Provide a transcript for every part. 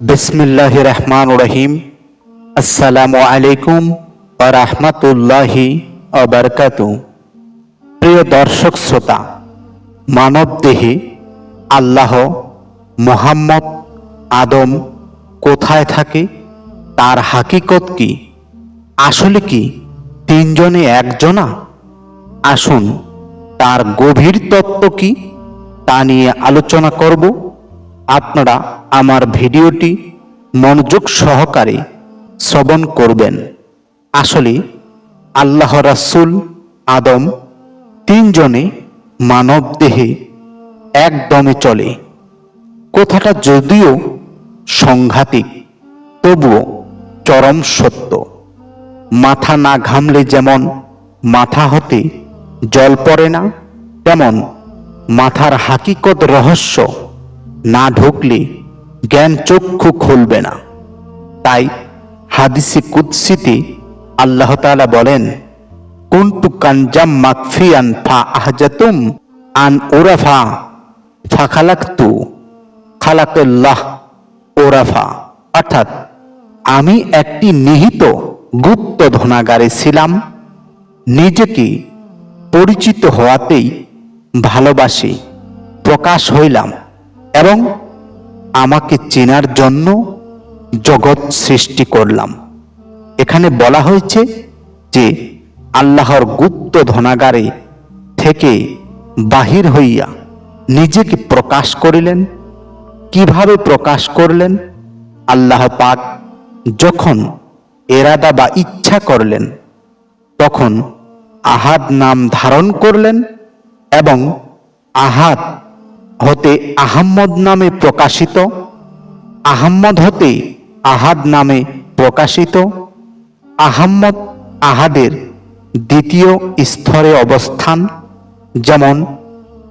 বিসমিল্লাহ রহমান রহিম আসসালামু আলাইকুম রহমতুল্লাহি অবরকাত প্রিয় দর্শক শ্রোতা মানব দেহে আল্লাহ মোহাম্মদ আদম কোথায় থাকে? তার হাকিকত কি? আসলে কি তিনজনে একজনা? আসুন তার গভীর তত্ত্ব কি তা নিয়ে আলোচনা করব। আপনারা আমার ভিডিওটি মনোযোগ সহকারে শ্রবণ করবেন। আসলে আল্লাহ রাসূল আদম তিনজনে মানব দেহে একদমে চলে। কথাটা যদিও সংঘাতিক, তবুও চরম সত্য। মাথা না ঘামলে যেমন মাথা হতে জল পড়ে না, তেমন মাথার হাকিকত রহস্য না ঢুকলে জ্ঞান চক্ষু খুলবে না। তাই হাদিসে কুৎসিতে আল্লাহ তাআলা বলেন, কুনতু কানজাম মাকফিয়ান ফা আহজাতুম আন ওরাফা ফা খালাকতু খালাকাল্লাহ ওরাফা অর্থাৎ, আমি একটি নিহিত গুপ্ত ধনাগারে ছিলাম, নিজেকে পরিচিত হওয়াতেই ভালোবাসি, প্রকাশ হইলাম এবং আমাকে চেনার জন্য জগৎ সৃষ্টি করলাম। এখানে বলা হয়েছে যে আল্লাহর গুপ্ত ধনাগারে থেকে বাহির হইয়া নিজেকে প্রকাশ করিলেন। কীভাবে প্রকাশ করলেন? আল্লাহ পাক যখন এরাদা বা ইচ্ছা করলেন, তখন আহাদ নাম ধারণ করলেন এবং আহাদ হতে আহাম্মদ নামে প্রকাশিত, আহাম্মদ হতে আহাদ নামে প্রকাশিত, আহাম্মদ আহাদের দ্বিতীয় স্তরে অবস্থান, যেমন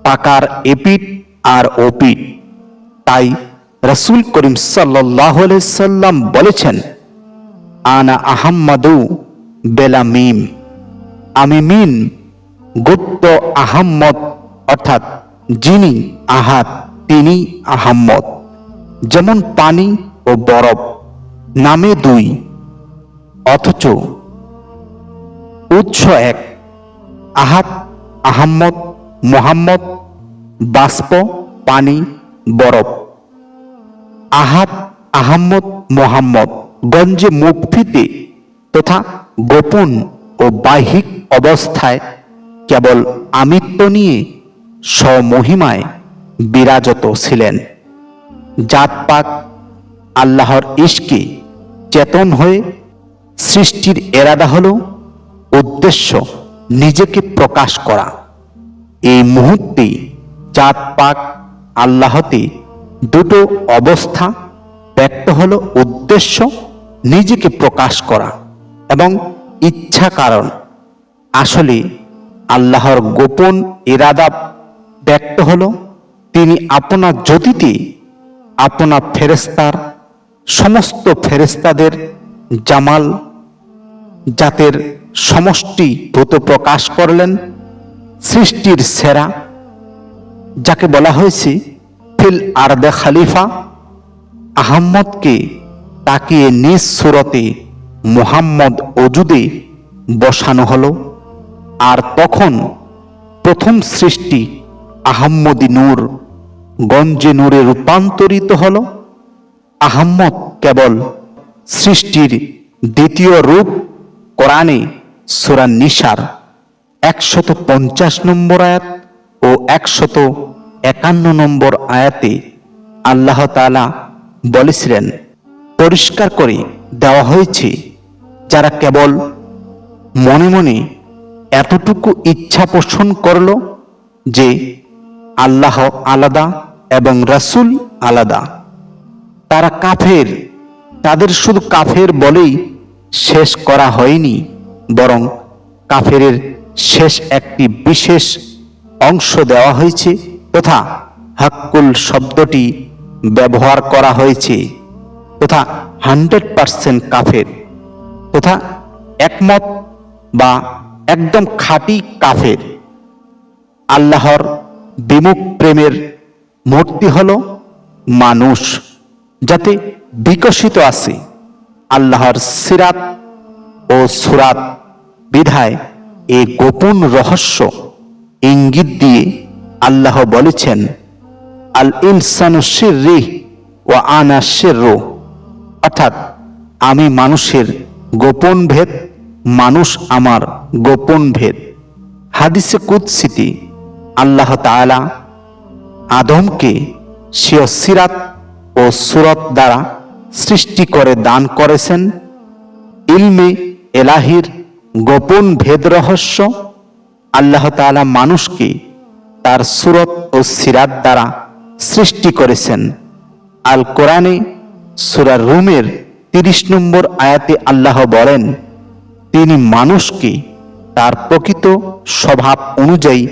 টাকার এপিট আর ওপিট তাই রসুল করিম সাল্লাম বলেছেন, আনা আহাম্মদু বেলা মিম। আমি মিন গুপ্ত আহাম্মদ, অর্থাৎ যিনি আহাত তিনি আহাম্মদ। যেমন পানি ও বরফ, নামে দুই। অথচ উৎস এক, আহাত, আহাম্মদ, মোহাম্মদ, বাষ্প, পানি, বরফ। আহাত, আহাম্মদ, মোহাম্মদ, গঞ্জে মুক্তিতে তথা গোপন ও বাহ্যিক অবস্থায় কেবল আমিত্ব নিয়ে স্বমহিমায় বিরাজত ছিলেন। জাতপাত আল্লাহর ইস্কে চেতন হয়ে সৃষ্টির এরাদা হল উদ্দেশ্য নিজেকে প্রকাশ করা। এই মুহূর্তে জাত পাক আল্লাহতে দুটো অবস্থা ব্যক্ত হলো উদ্দেশ্য নিজেকে প্রকাশ করা এবং ইচ্ছা কারণ আসলে আল্লাহর গোপন ইরাদা ব্যক্ত হলো, তিনি আপনার জ্যোতিতে আপনার ফেরেস্তার সমস্ত ফেরেস্তাদের জামাল, জাতের সমষ্টি ভূত প্রকাশ করলেন, সৃষ্টির সেরা, যাকে বলা হয়েছে ফিল আরদে খালিফা, আহম্মদকে তাকিয়ে নিজ সুরতে মোহাম্মদ অজুদে বসানো হলো, আর তখন প্রথম সৃষ্টি আহম্মদি নূর। গঞ্জে নূরে রূপান্তরিত হল। আহম্মদ কেবল সৃষ্টির দ্বিতীয় রূপ কোরআনে সুরা নিসার। একশত পঞ্চাশ নম্বর আয়াত ও একশত একান্ন নম্বর আয়াতে আল্লাহ তালা বলেছিলেন, পরিষ্কার করে দেওয়া হয়েছে, যারা কেবল মনে মনে এতটুকু ইচ্ছা পোষণ করল যে আল্লাহ আলাদা এবং রাসুল আলাদা। তারা কাফের। তাদের শুধু কাফের বলেই শেষ করা হয়নি, বরং কাফেরের শেষ একটি বিশেষ অংশ দেওয়া হয়েছে তথা হাক্কুল শব্দটি ব্যবহার করা হয়েছে তথা হান্ড্রেড পার্সেন্ট কাফের তথা একমত বা একদম খাঁটি কাফের। আল্লাহর বিমুখ প্রেমের মূর্তি হল মানুষ, যাতে বিকশিত আছে আল্লাহর সিরাত ও সুরাত বিধায় এ গোপন রহস্য ইঙ্গিত দিয়ে আল্লাহ বলেছেন, আল ইনসানু শিররিহ ও আনা শিররু অর্থাৎ, আমি মানুষের গোপন ভেদ, মানুষ আমার গোপন ভেদ। হাদিসে কুৎসিতি আল্লাহ তাআলা আদমকে স্বীয় সিরাত ও সুরত দ্বারা সৃষ্টি করে দান করেছেন। ইলমে এলাহির গোপন ভেদ রহস্য আল্লাহ তাআলা মানুষকে তার সুরত ও সিরাত দ্বারা সৃষ্টি করেছেন। আল কোরআনে সুরা রুমের তিরিশ নম্বর আয়াতে আল্লাহ বলেন, তিনি মানুষকে তার প্রকৃত স্বভাব অনুযায়ী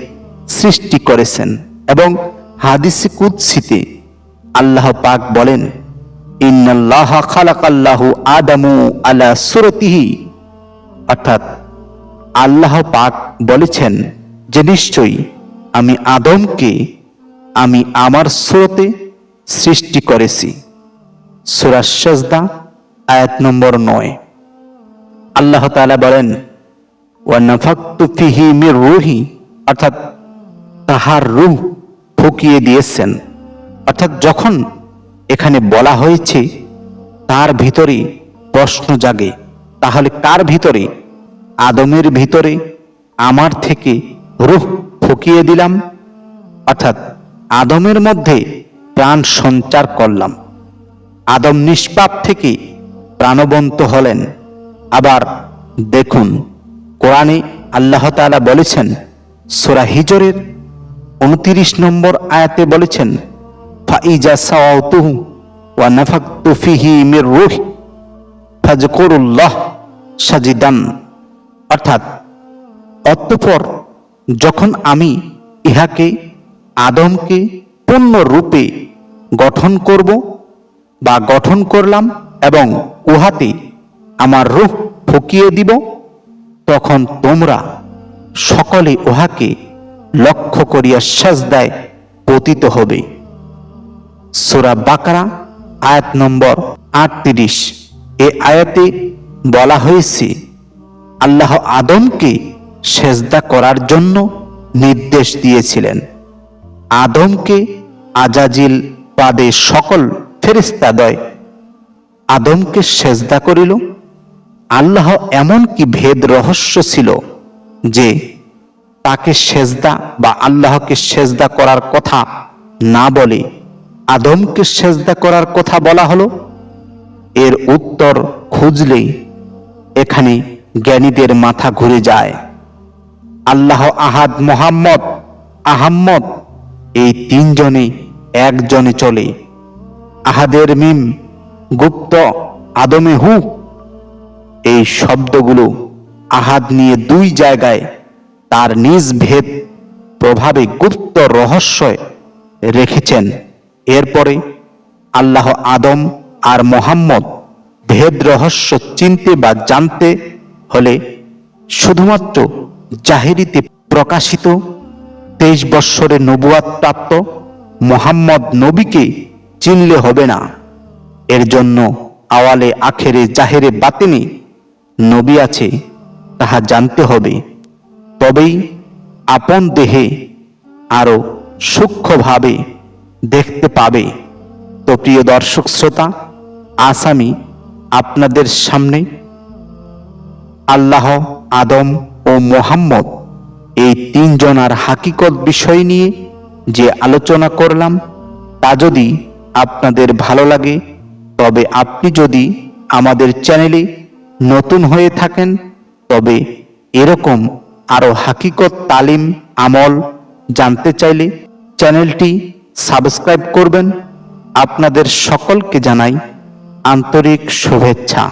সৃষ্টি করেছেন এবং হাদিসে কুৎসিতে আল্লাহ পাক বলেন, ইন্নাল্লাহ খালাকাল্লাহু আদামু আলা সুরতিহি। অর্থাৎ আল্লাহ পাক বলেছেন যে, নিশ্চয়ই আমি আদমকে, আমি আমার স্রোতে সৃষ্টি করেছি। সুরা আয়াত নম্বর নয়। আল্লাহ তাআলা বলেন ওয়ানাফাক্তু ফিহি মির রুহি। অর্থাৎ তাহার রূহ ফুকিয়ে দিয়েছেন। অর্থাৎ যখন এখানে বলা হয়েছে, তার ভিতরে প্রশ্ন জাগে, তাহলে কার ভিতরে? আদমের ভিতরে আমার থেকে রূহ ফুকিয়ে দিলাম, অর্থাৎ আদমের মধ্যে প্রাণ সঞ্চার করলাম। আদম নিষ্পাপ থেকে প্রাণবন্ত হলেন। আবার দেখুন, কোরআনে আল্লাহ তাআলা বলেছেন, সূরা হিজরের উনতিরিশ নম্বর আয়াতে বলেছেন, ফাইজা সাওয়াতুহু ওয়া নাফাকতু ফিহি মির রূহি, ফাজকুরুল্লাহ সাজিদান। অর্থাৎ, অতঃপর যখন আমি ইহাকে, আদমকে পূর্ণ রূপে গঠন করব বা গঠন করলাম এবং উহাতে আমার রূহ ফুকিয়ে দিব, তখন তোমরা সকলে উহাকে লক্ষ্য করিয়া সাজদায় পতিত হবে। সুরা বাকারা, আয়াত নম্বর আটত্রিশ। এ আয়াতে বলা হয়েছে, আল্লাহ আদমকে সেজদা করার জন্য নির্দেশ দিয়েছিলেন। আদমকে আজাজিল পাদে সকল ফেরিস্তাদয় আদমকে সেজদা করিল। আল্লাহ এমন কি ভেদ রহস্য ছিল যে তাকে সেজদা বা আল্লাহকে সেজদা করার কথা না বলে আদমকে সেজদা করার কথা বলা হলো? এর উত্তর খুঁজলেই এখানে জ্ঞানীদের মাথা ঘুরে যায়। আল্লাহ আহাদ মোহাম্মদ, আহাম্মদ, এই তিনজনে একজনে চলে। আহাদের মিম, গুপ্ত, আদমে হু, এই শব্দগুলো আহাদ নিয়ে দুই জায়গায় তার নিজ ভেদ প্রভাবে গুপ্ত রহস্য রেখেছেন। এরপরে আল্লাহ আদম আর মোহাম্মদ ভেদ রহস্য চিনতে বা জানতে হলে শুধুমাত্র জাহেরিতে প্রকাশিত তেইশ বৎসরে নবুয়াত প্রাপ্ত মোহাম্মদ নবীকে চিনলে হবে না। এর জন্য আওয়ালে আখেরে জাহেরে বাতেনি নবী আছে, তাহা জানতে হবে। তবেই আপন দেহে আরও সূক্ষ্মভাবে দেখতে পাবে। তো প্রিয় দর্শক শ্রোতা আসামি আপনাদের সামনে আল্লাহ, আদম ও মোহাম্মদ এই তিনজনার হাকিকত বিষয় নিয়ে যে আলোচনা করলাম, তা যদি আপনাদের ভালো লাগে, তবে আপনি যদি আমাদের চ্যানেলে নতুন হয়ে থাকেন, তবে এরকম আরও হাকিকত তালিম আমল জানতে চাইলে চ্যানেলটি সাবস্ক্রাইব করবেন। আপনাদের সকলকে জানাই আন্তরিক শুভেচ্ছা।